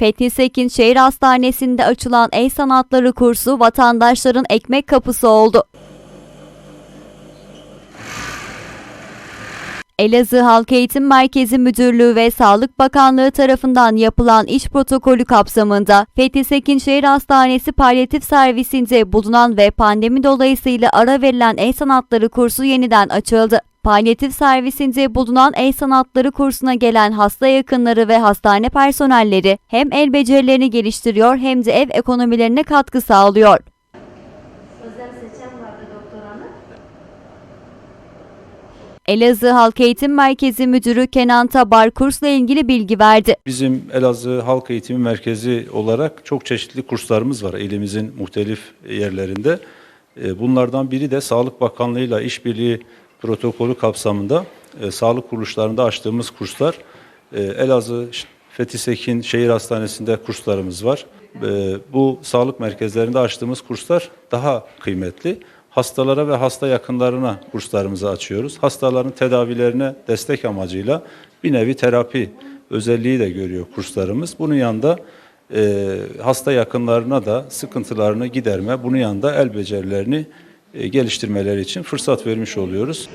Fethi Sekin Şehir Hastanesi'nde açılan el sanatları kursu vatandaşların ekmek kapısı oldu. Elazığ Halk Eğitim Merkezi Müdürlüğü ve Sağlık Bakanlığı tarafından yapılan iş protokolü kapsamında Fethi Sekin Şehir Hastanesi palyatif servisinde bulunan ve pandemi dolayısıyla ara verilen el sanatları kursu yeniden açıldı. Palyatif servisinde bulunan el sanatları kursuna gelen hasta yakınları ve hastane personelleri hem el becerilerini geliştiriyor hem de ev ekonomilerine katkı sağlıyor. Özel seçim vardı doktor hanım. Elazığ Halk Eğitim Merkezi Müdürü Kenan Tabar kursla ilgili bilgi verdi. Bizim Elazığ Halk Eğitimi Merkezi olarak çok çeşitli kurslarımız var ilimizin muhtelif yerlerinde. E, Bunlardan biri de Sağlık Bakanlığı ile işbirliği protokolü kapsamında e, sağlık kuruluşlarında açtığımız kurslar. E, Elazığ Ş- Fethi Sekin Şehir Hastanesi'nde kurslarımız var. E, Bu sağlık merkezlerinde açtığımız kurslar daha kıymetli. Hastalara ve hasta yakınlarına kurslarımızı açıyoruz. Hastaların tedavilerine destek amacıyla bir nevi terapi özelliği de görüyor kurslarımız. Bunun yanında e, hasta yakınlarına da sıkıntılarını giderme, bunun yanında el becerilerini geliştirmeleri için fırsat vermiş oluyoruz.